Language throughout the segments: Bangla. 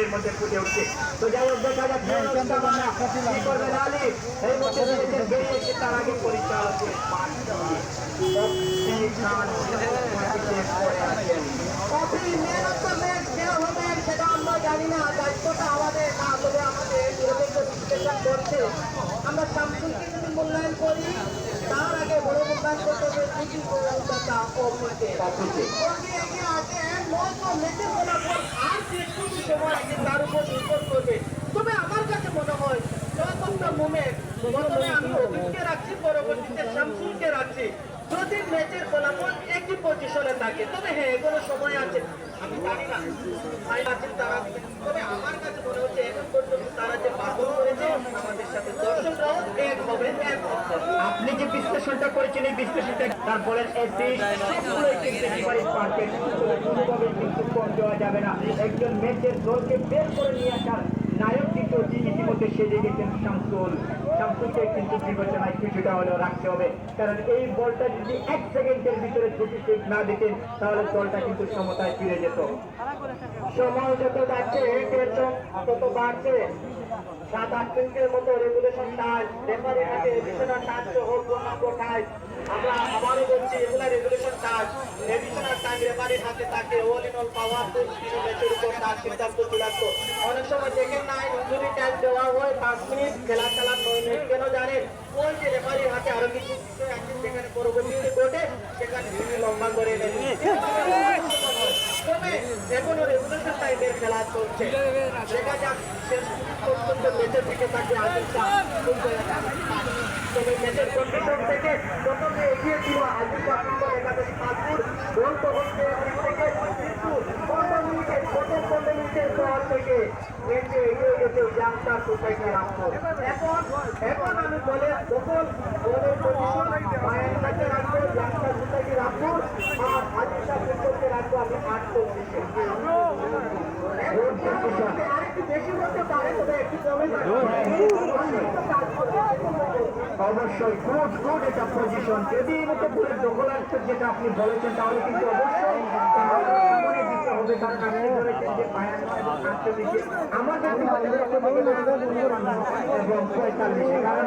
এর মধ্যে ফুটে উঠছে। তো যাই হোক দেখা যাচ্ছে কি করবেন আলী এই মধ্যে দিয়েছেন তার আগে পরিচালকের কফি অফ দ্য ম্যাচ কে হবেন সেটা আমরা জানি না। দায়িত্বটা আমাদের না আমাদের নিরপেক্ষ বিশ্লেষণ করছে। আমরা শামসুলকে যদি মূল্যায়ন করি তার আগে বড় মূল্যায়ন করতে হবে দুটি কলকাতা কফিকে। কফি এগিয়ে আছেন নয়তো ম্যাচের ফলাফল আর যেটুকু সময় আছে তার উপর নির্ভর করবে। তবে আমার কাছে মনে হয় নয়তো মুমেন্ট প্রথমে আমি অভিজ্ঞকে রাখছি পরবর্তীতে শামসুলকে রাখছি। যদি ম্যাচের ফলাফল একই পজিশনে থাকে তবে হ্যাঁ এখনও সময় আছে। আপনি যে বিশ্লেষণটা করেছেন, এই বিশ্লেষণটা তার বলেন কোনোভাবে দেওয়া যাবে না। একজন ম্যাচের দলকে বের করে নিয়ে আসার নায়ক কিন্তু তিনি ইতিমধ্যে সেজে গেছেন শামসুল। শামসুলকে কিন্তু বিবেচনায় কিছুটা হলেও রাখতে হবে। কারণ এই বলটা যদি এক সেকেন্ডের ভিতরে দুটি না দিতেন তাহলে দলটা কিন্তু সমতায় ফিরে যেত। সময় যত যাচ্ছে টেনশন তত বাড়ছে। সাত আট মিনিটের মতো রেগুলেশন টাচ রেফারি হাতে এডিশনাল টাচ সহ পূর্ণাঙ্গ টাচ আমরা আবারও বলছি এগুলা রেগুলেশন টাচ এডিশনাল টাইম রেফারির হাতে থাকে। অল ইন অল পাওয়ার তিন ম্যাচের উপর তার সিদ্ধান্ত চূড়ান্ত। অনেক সময় দেখেন না ইঞ্জুরি টাইম দেওয়া হয়, পাঁচ মিনিট খেলা খেলার নয় মিনিট কেন জানেন? ওই যে রেফারির হাতে আরও কিছু আছে যেখানে পরবর্তীতে ঘটে, সেখানে লম্বা করে নেন এখনও রেগুলেশন টাইমের খেলা চলছে। দেখা যাক শেষ ম্যাচের দিকে তাকে তবে ম্যাচের কন্ডিশন থেকে প্রথমে এগিয়ে ছিল থেকে কিন্তু পনেরো মিনিটের প্রথম পনেরো মিনিটের পর থেকে ম্যাচে এগিয়ে গেছে এখন এখন আমি বলে কাছে রাখব আর রাখব আমি আট চব্বিশে আরেকটু বেশি করতে পারে তবে একটু কমে অবশ্যই গুড গুড এটা পজিশন যদি এর মতো পুরো দখলার্থ যেটা আপনি বলেছেন তাহলে কিন্তু অবশ্যই হবে কারণ আপনি ব্যক্তিগত এবং পঁয়তাল্লিশে কারণ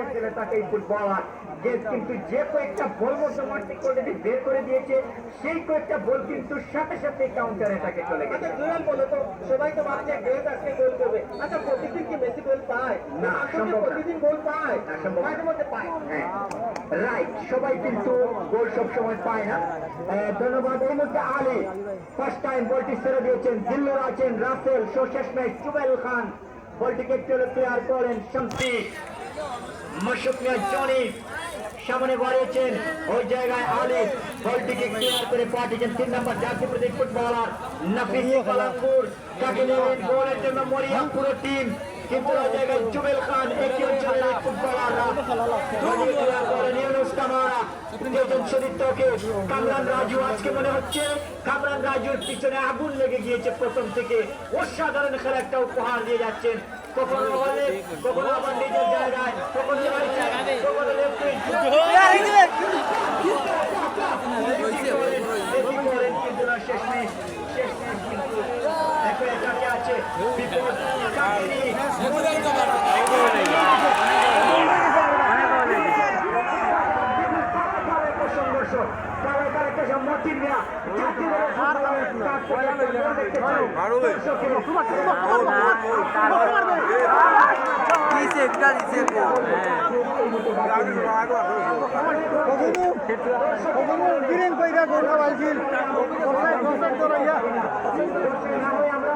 লিগের ছেলে তাকে ফুটবলার গেস্ট কিন্তু যে কয়েকটা বল মধ্যমার্থিক অলরেডি বের করে দিয়েছে সেই কয়েকটা বল কিন্তু সাথে সাথে কাউন্টারে তাকে চলে গেছে। আচ্ছা জুয়েল বলো তো সবাই তো ভাবছে গ্রেট আজকে গোল করবে। আচ্ছা প্রতিদিন কি মেসি গোল পায়? না, আসলে প্রতিদিন গোল পায়? মাঝে মধ্যে পায়। হ্যাঁ। রাইট সবাই কিন্তু গোল সব সময় পায় না। ধন্যবাদ। এই মুহূর্তে আলী ফার্স্ট টাইম বলটি ছেড়ে দিয়েছেন। দিল্লুর আছেন রাসেল সর্ষেশ ম্যাচ জুবেল খান। বলটিকে একটু ক্লিয়ার করেন শামসিক মশুক জনি সামনে বাড়িয়েছেন ওই জায়গায় আলিফ। বলটিকে ক্লিয়ার করে পাঠিয়েছেন তিন নম্বর জাতীয় প্রতীক ফুটবলার নাফিস কালামপুর। তাকে নেবেন গোলের জন্য মরিয়া পুরো টিম কিন্তু জায়গায় জুবেল খান একই অঞ্চলের ফুটবলাররা দুজন সতীর্থকে কামরান রাজু আজকে মনে হচ্ছে, কামরান রাজুর পিছনে আগুন লেগে গিয়েছে প্রথম থেকে। অসাধারণ খেলা একটা উপহার দিয়ে যাচ্ছেন। কখনো বলে কখনো আবার নিজের জায়গায়, কখনো শেষ নেই শেষ নেই কিন্তু আছে। বিপদ দিছে একটা দিছে গো কইরা গোল রাইয়া আমরা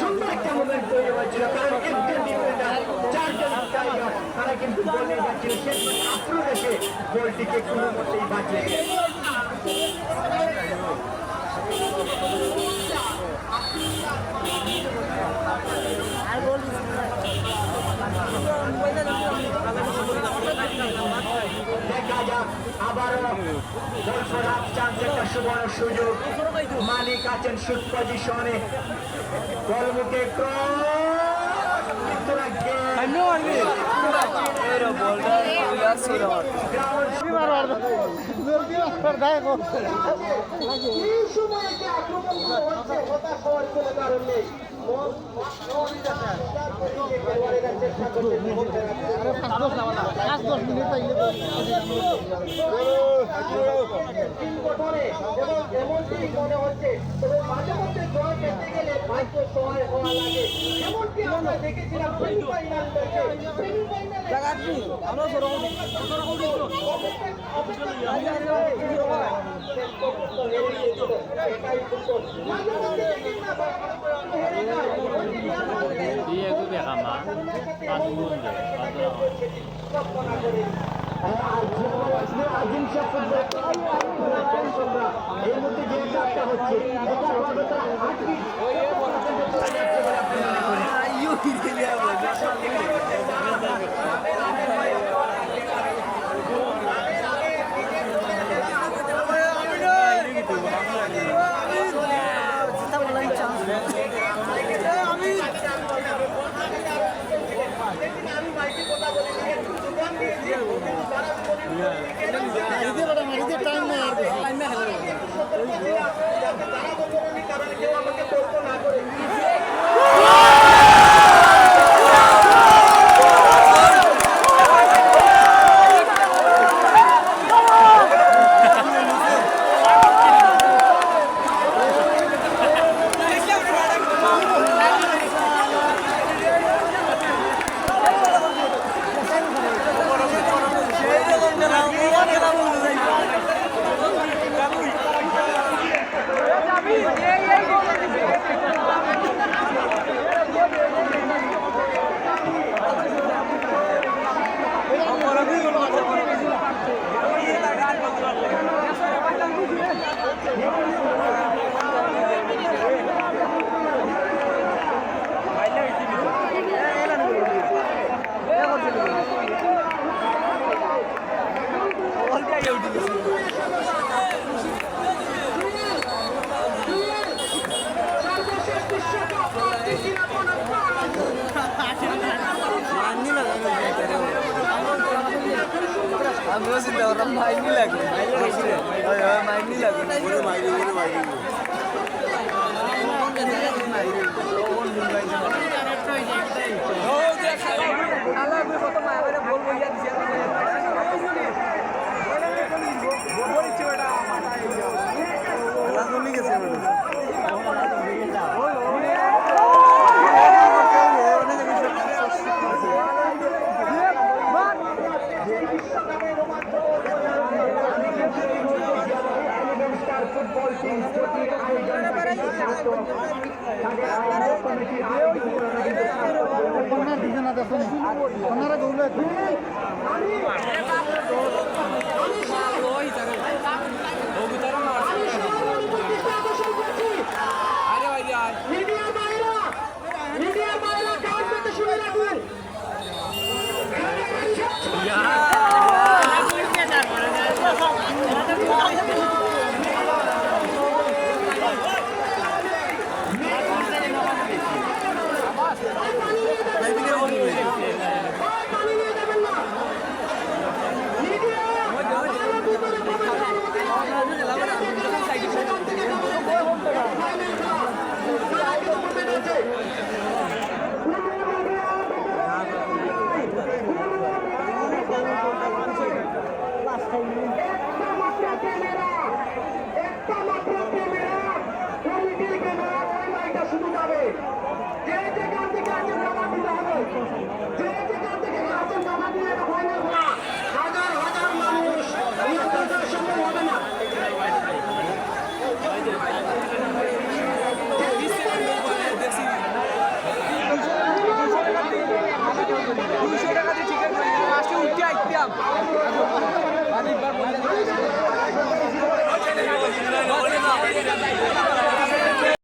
সুন্দর একটা মুভমেন্ট তৈরি হয়েছিল কারণ একজন কিন্তু বল যাচ্ছিল শেষ আফরোজ এসে বলটিকে কোনো মতেই বাঁচিয়ে সুযোগ মালিক আছেন শুট পজিশনে গোলমুখে ক্রস মন হচ্ছে তবে লাগে দেখেছিলাম সেমিফাইনাল ম্যাচে সেমিফাইনালে আজিম শাহ এই মুহূর্তে যে কাজটা হচ্ছে আট আমিও চিন্তা করলাম মাইনি লাগবে মাইনি লাগবে মাইনি টিম ওনারা দুজনে দেখুন ওনারা দৌড়ে